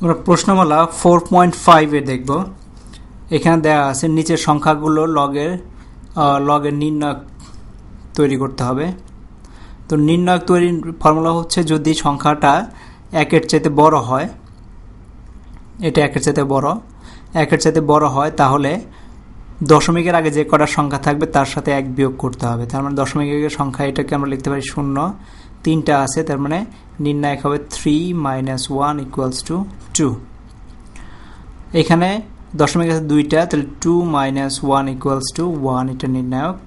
আমরা প্রশ্নমালা four point ফাইভে দেখব। এখানে দেওয়া আছে নিচের সংখ্যাগুলো লগের লগের নির্ণয় তৈরি করতে হবে। তো নির্ণয় তৈরির ফর্মুলা হচ্ছে যদি সংখ্যাটা একের চাইতে বড় হয়, এটা একের চাইতে বড়, একের চাইতে বড় হয়, তাহলে দশমিকের আগে যে কটা সংখ্যা থাকবে তার সাথে এক বিয়োগ করতে হবে। তার মানে দশমিকের সংখ্যা এটাকে আমরা লিখতে পারি শূন্য। তিনটা আছে, তার মানে নির্ণায়ক হবে three minus one equals to two এখানে দশমিক আছে দুইটা, তাহলে two minus one equals to one এটা নির্ণায়ক।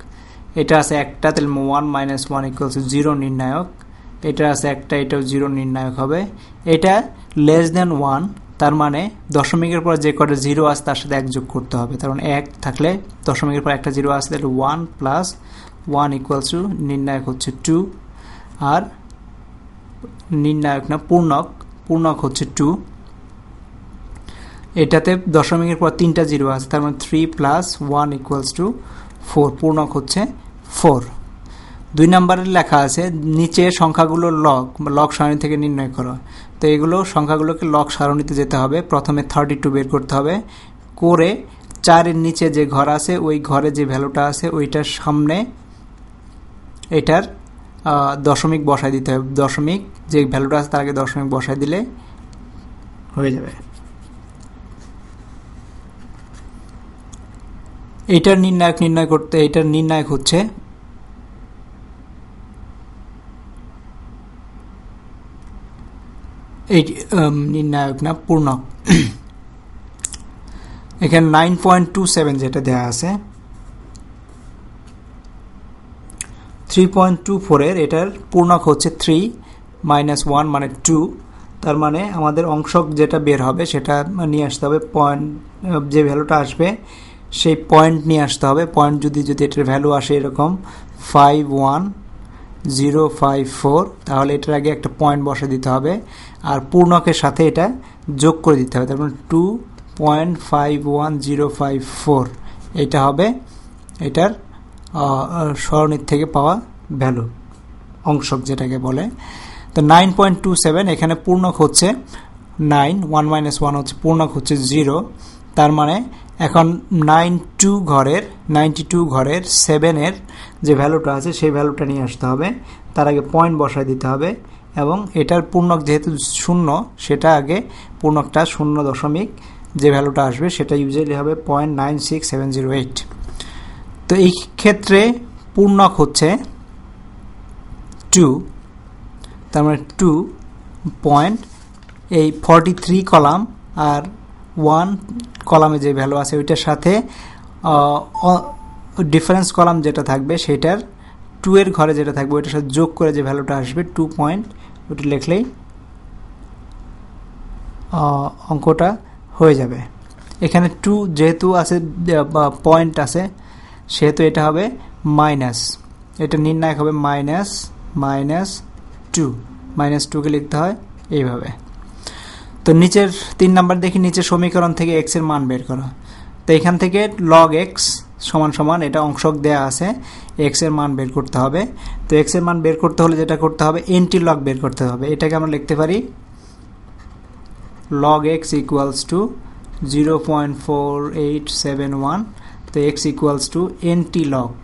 এটা আছে একটা, তাহলে one minus one equals to zero নির্ণায়ক। এটা আছে একটা, এটাও জিরো নির্ণায়ক হবে। এটা লেস দেন ওয়ান তার মানে দশমিকের পর যে কটা জিরো আছে, তার সাথে এক যোগ করতে হবে। কারণ এক থাকলে দশমিকের পর একটা জিরো আসলে তাহলে one plus one equals to নির্ণায়ক হচ্ছে টু আর নির্ণায়ক না, পূর্ণক পূর্ণক হচ্ছে টু এটাতে দশমিকের পর তিনটা জিরো আছে, তার মানে three plus one equals to four পূর্ণক হচ্ছে ফোর দুই নম্বরের লেখা আছে, নিচে সংখ্যাগুলো লগ লগ সারণী থেকে নির্ণয় করো। তো এগুলো সংখ্যাগুলোকে লগ সারণীতে যেতে হবে, প্রথমে থার্টি টু বের করতে হবে। করে চারের নিচে যে ঘর আছে, ওই ঘরে যে ভ্যালুটা আছে, ওইটার সামনে এটার দশমিক বসায় দিতে হবে। দশমিক, যে ভ্যালুটা আছে তার আগে দশমিক বসায় দিলে হয়ে যাবে। এইটার নির্ণায়ক নির্ণয় করতে, এইটার নির্ণায়ক হচ্ছে এই নির্ণায়ক না পূর্ণক এখানে নাইন পয়েন্ট টু সেভেন যেটা দেওয়া আছে থ্রি পয়েন্ট টু ফোরের এটার পূর্ণক হচ্ছে থ্রি মাইনাস ওয়ান মানে টু তার মানে আমাদের অংশক যেটা বের হবে সেটা নিয়ে আসতে হবে পয়েন্ট যে ভ্যালুটা আসবে সেই পয়েন্ট নিয়ে আসতে হবে। পয়েন্ট যদি যদি এটার ভ্যালু আসে এরকম five one zero five four তাহলে এটার আগে একটা পয়েন্ট বসে দিতে হবে আর পূর্ণকের সাথে এটা যোগ করে দিতে হবে। তার মানে two point five one zero five four এটা হবে এটার সরণির থেকে পাওয়া ভ্যালু অংশক যেটাকে বলে। তো নাইন পয়েন্ট টু সেভেন এখানে পূর্ণক হচ্ছে নাইন ওয়ান মাইনাস ওয়ান হচ্ছে পূর্ণক হচ্ছে জিরো তার মানে এখন নাইন টু ঘরের নাইনটি টু ঘরের সেভেনের যে ভ্যালুটা আছে, সেই ভ্যালুটা নিয়ে আসতে হবে। তার আগে পয়েন্ট বসায় দিতে হবে এবং এটার পূর্ণক যেহেতু শূন্য, সেটা আগে পূর্ণকটা শূন্য দশমিক যে ভ্যালুটা আসবে, সেটা ইউজুয়ালি হবে point nine six seven zero eight তো এই ক্ষেত্রে পূর্ণক হচ্ছে টু তার মানে টু পয়েন্ট এই ফর্টি থ্রি কলাম আর ওয়ান কলামে যে ভ্যালু আছে ওইটার সাথে ডিফারেন্স কলাম যেটা থাকবে সেটার টু এর ঘরে যেটা থাকবে ওইটার সাথে যোগ করে যে ভ্যালুটা আসবে টু পয়েন্ট ওটা লিখলেই অঙ্কটা হয়ে যাবে। এখানে টু যেহেতু আছে পয়েন্ট আছে সেহেতু এটা হবে মাইনাস। এটা নির্ণায়ক হবে মাইনাস মাইনাস টু। মাইনাস টুকে লিখতে হয় এইভাবে। তো নিচের তিন নাম্বার দেখি, নিচের সমীকরণ থেকে এক্সের মান বের করা। তো এখান থেকে লগ এক্স সমান সমান, এটা অংশক দেয়া আছে এক্সের মান বের করতে হবে। তো এক্সের মান বের করতে হলে যেটা করতে হবে এনটি লগ বের করতে হবে। এটাকে আমরা লিখতে পারি log x equals to zero point four eight seven 0.4871 তো x equals to nt log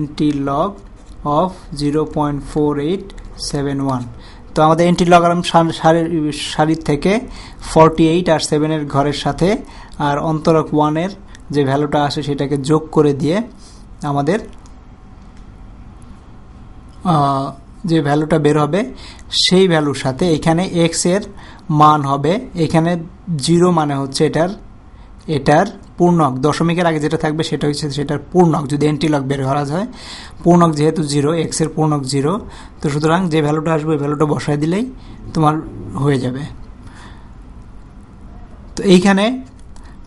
nt log of 0.4871 তো আমাদের এন্টি লগারাম সারির থেকে 48 আর 7 এর ঘরের সাথে আর অন্তরক 1 এর যে ভ্যালুটা আসে সেটাকে যোগ করে দিয়ে আমাদের যে ভ্যালুটা বের হবে সেই ভ্যালুর সাথে এখানে এক্সের মান হবে। এখানে জিরো মানে হচ্ছে এটার এটার পূর্ণক, দশমিকের আগে যেটা থাকবে সেটা হচ্ছে সেটার পূর্ণক, যদি এন্টিলক বের করা যায়। পূর্ণক যেহেতু জিরো এক্সের পূর্ণক জিরো তো সুতরাং যে ভ্যালুটা আসবে ওই ভ্যালুটা বসায় দিলেই তোমার হয়ে যাবে। তো এইখানে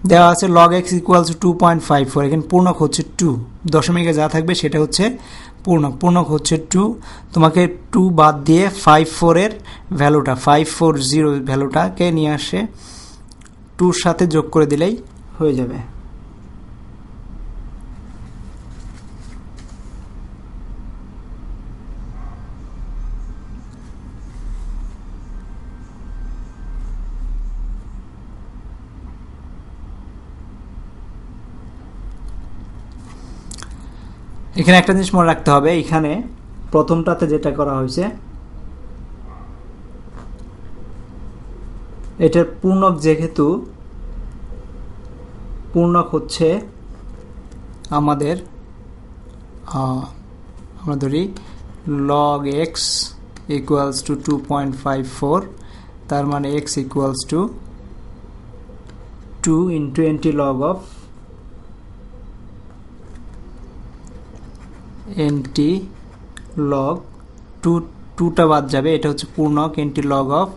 দেওয়া আছে log x equals to point five four এখানে পূর্ণক হচ্ছে টু দশমিকে যা থাকবে সেটা হচ্ছে পূর্ণক পূর্ণক হচ্ছে টু তোমাকে টু বাদ দিয়ে ফাইভ ফোরের ভ্যালুটা ফাইভ ফোর জিরো ভ্যালুটাকে নিয়ে আসে টুর সাথে যোগ করে দিলেই হয়ে যাবে। এখানে একটা জিনিস মনে রাখতে হবে, এখানে প্রথমটাতে যেটা করা হয়েছে, এটার পূর্ণক যেহেতু পূর্ণক হচ্ছে আমাদের আমরা ধরি log x equals to two point five four তার মানে x equals to two into antilog of antilog two টুটা বাদ যাবে, এটা হচ্ছে পূর্ণক antilog of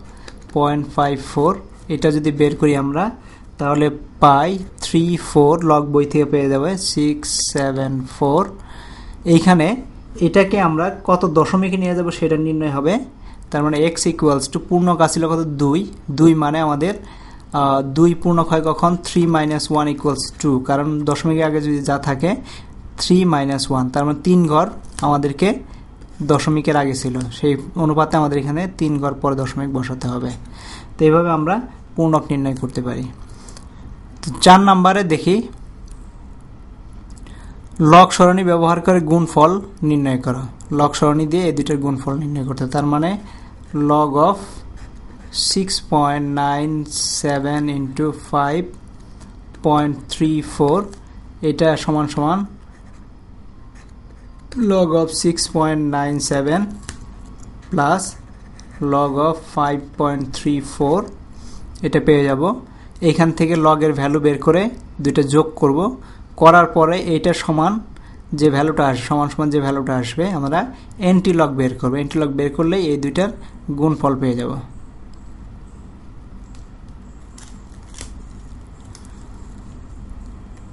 point five four এটা যদি বের করি আমরা, তাহলে পাই থ্রি ফোর লগ বই থেকে পেয়ে যাবে সিক্স সেভেন ফোর এইখানে এটাকে আমরা কত দশমিকে নিয়ে যাব সেটা নির্ণয় হবে। তার মানে এক্স ইকুয়ালস টু পূর্ণক আসছিল কত? দুই। দুই মানে আমাদের দুই পূর্ণক হয় কখন? Three minus one equals two কারণ দশমিকের আগে যদি যা থাকে থ্রি মাইনাস ওয়ান তার মানে তিন ঘর আমাদেরকে দশমিকের আগে ছিল। সেই অনুপাতে আমাদের এখানে তিন ঘর পরে দশমিক বসাতে হবে। তো এইভাবে আমরা পূর্ণক নির্ণয় করতে পারি। চার নাম্বারে দেখি। লক সরণি ব্যবহার করে গুণফল নির্ণয় করা। লক সরণি দিয়ে এই দুইটার গুণফল নির্ণয় করতে তার মানে log of six point nine seven into five point three four এটা সমান সমান log of 6.97 plus log of 5.34 এটা পেয়ে যাব। এখান থেকে লগের ভ্যালু বের করে দুইটা যোগ করব। করার পরে এইটা সমান যে ভ্যালুটা আসবে, সমান সমান যে ভ্যালুটা আসবে, আমরা এন্টি লগ বের করব। এন্টি লগ বের করলেই এই দুইটার গুণফল পেয়ে যাব।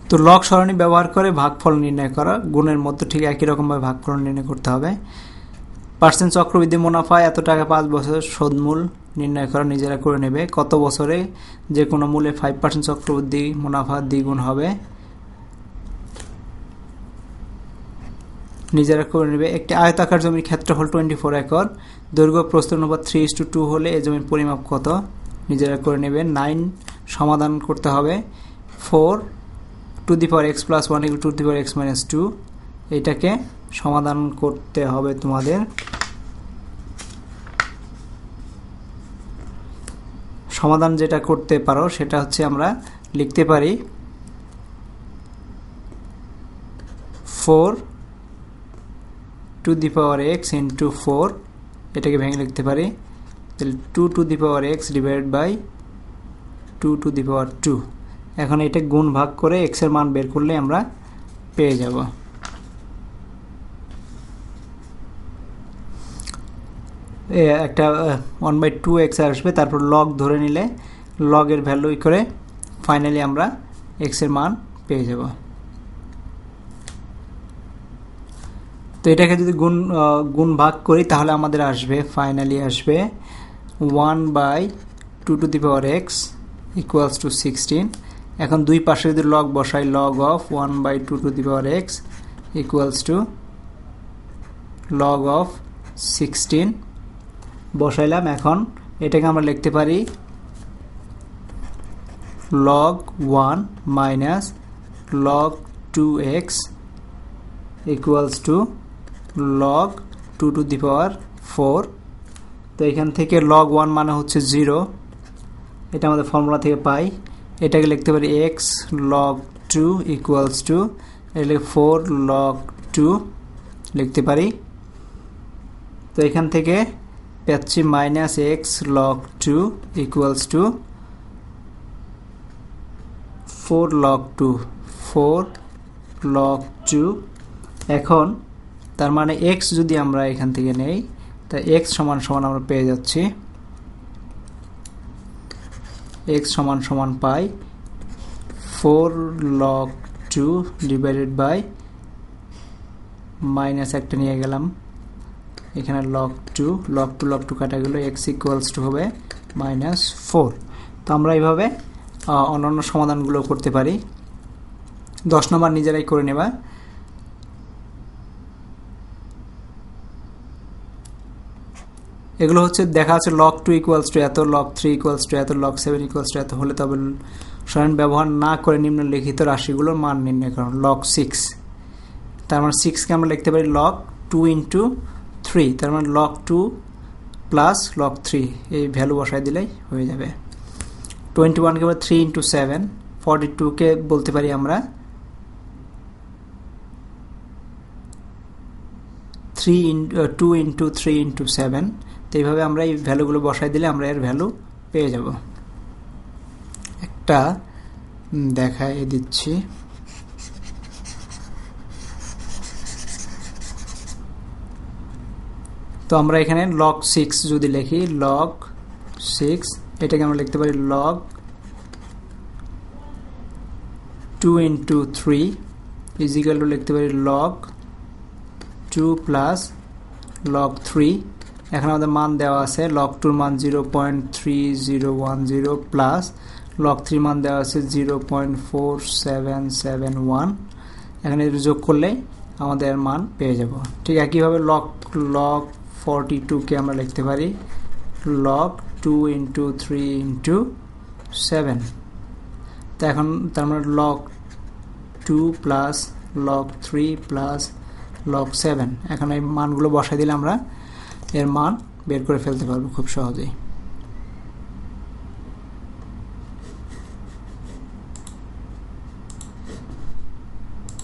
তো লগ সরণি ব্যবহার করে ভাগফল নির্ণয় করা, গুণের মধ্যে ঠিক একই রকমভাবে ভাগফল নির্ণয় করতে হবে। পার্সেন্ট চক্রবৃদ্ধি মুনাফা, এত টাকা পাঁচ বছর সুদমূল নির্ণয় করা, নিজেরা করে নেবে। কত বছরে যে কোনো মূলে ফাইভ পার্সেন্ট চক্রবৃদ্ধি মুনাফা দ্বিগুণ হবে। নিজেরা করে নেবে। একটি আয়তাকার জমির ক্ষেত্রফল টোয়েন্টি ফোর একর। দৈর্ঘ্য প্রস্ত অনুপাত থ্রি ইস টু টু হলে এই জমির পরিমাপ কত? নিজেরা করে নেবে। নাইন সমাধান করতে হবে। Four to the power x plus one equal to the power x minus two এটাকে সমাধান করতে হবে তোমাদের। সমাধান যেটা করতে পারো, সেটা হচ্ছে আমরা লিখতে পারি four to the power x into four এটাকে ভেঙে লিখতে পারি। তাহলে two to the power x divide by two to the power two এখন এটা গুণ ভাগ করে এক্সের মান বের করলে আমরা পেয়ে যাব। একটা ওয়ান বাই টু এক্স আসবে, তারপর লগ ধরে নিলে লগের ভ্যালু করে ফাইনালি আমরা এক্সের মান পেয়ে যাব। তো এটাকে যদি গুণ গুণ ভাগ করি, তাহলে আমাদের আসবে ফাইনালি আসবে one by two to the power x equals to sixteen এখন দুই পাশে যদি লগ বসাই log of one by two to the power x equals to log of sixteen বসাইলাম এখন। এটাকে আমরা লিখতে পারি log one minus log two x equals to log two to the power four তো এখান থেকে লগ ওয়ান মানে হচ্ছে জিরো এটা আমাদের ফর্মুলা থেকে পাই। এটাকে লিখতে পারি x log two equals to এটা ফোর লগ টু লিখতে পারি। তো এখান থেকে পাচ্ছি minus x log two equals to four log two four log two এখন তার মানে এক্স যদি আমরা এখান থেকে নেই, তা এক্স সমান সমান আমরা পেয়ে যাচ্ছি। এক্স সমান সমান পাই four log two divided by minus একটা নিয়ে গেলাম। এখানে log two log two log two কাটা গেল এক্স ইকুয়ালস টু হবে মাইনাস ফোর তো আমরা এইভাবে অন্যান্য সমাধানগুলো করতে পারি। দশ নম্বর নিজেরাই করে নেবা। এগুলো হচ্ছে, দেখা আছে লক টু ইকুয়ালস টু এত লক থ্রি ইকুয়ালস টু এত লক সেভেন ইকুয়ালস টু এত হলে তবে সরণ ব্যবহার না করে নিম্নলিখিত রাশিগুলোর মান নির্ণয় করুন লক সিক্স তার মানে সিক্সকে আমরা লিখতে পারি লক টু ইন্টু থ্রি তার মানে log two plus log three এই ভ্যালু বসাই দিলেই হয়ে যাবে। টোয়েন্টি ওয়ানকে আবার থ্রি ইন্টু সেভেন ফর্টি টুকে বলতে পারি আমরা three two into three into seven তো এইভাবে আমরা এই ভ্যালুগুলো বসাই দিলে আমরা এর ভ্যালু পেয়ে যাব। একটা দেখাই দিচ্ছি। তো আমরা এখানে লগ সিক্স যদি লিখি লগ সিক্স এটাকে আমরা লিখতে পারি log two into three is equal to লিখতে পারি log two plus log three এখন আমাদের মান দেওয়া আছে লগ টুর মান zero point three zero one zero plus log three মান দেওয়া আছে zero point four seven seven one এখানে যোগ করলে আমাদের মান পেয়ে যাব। ঠিক একইভাবে লক লগ ফর্টি টুকে আমরা লিখতে পারি। Log two into three into seven তো এখন তার মানে log two plus log three plus log seven এখন এই মানগুলো বসাই দিলে আমরা এর মান বের করে ফেলতে পারব খুব সহজেই।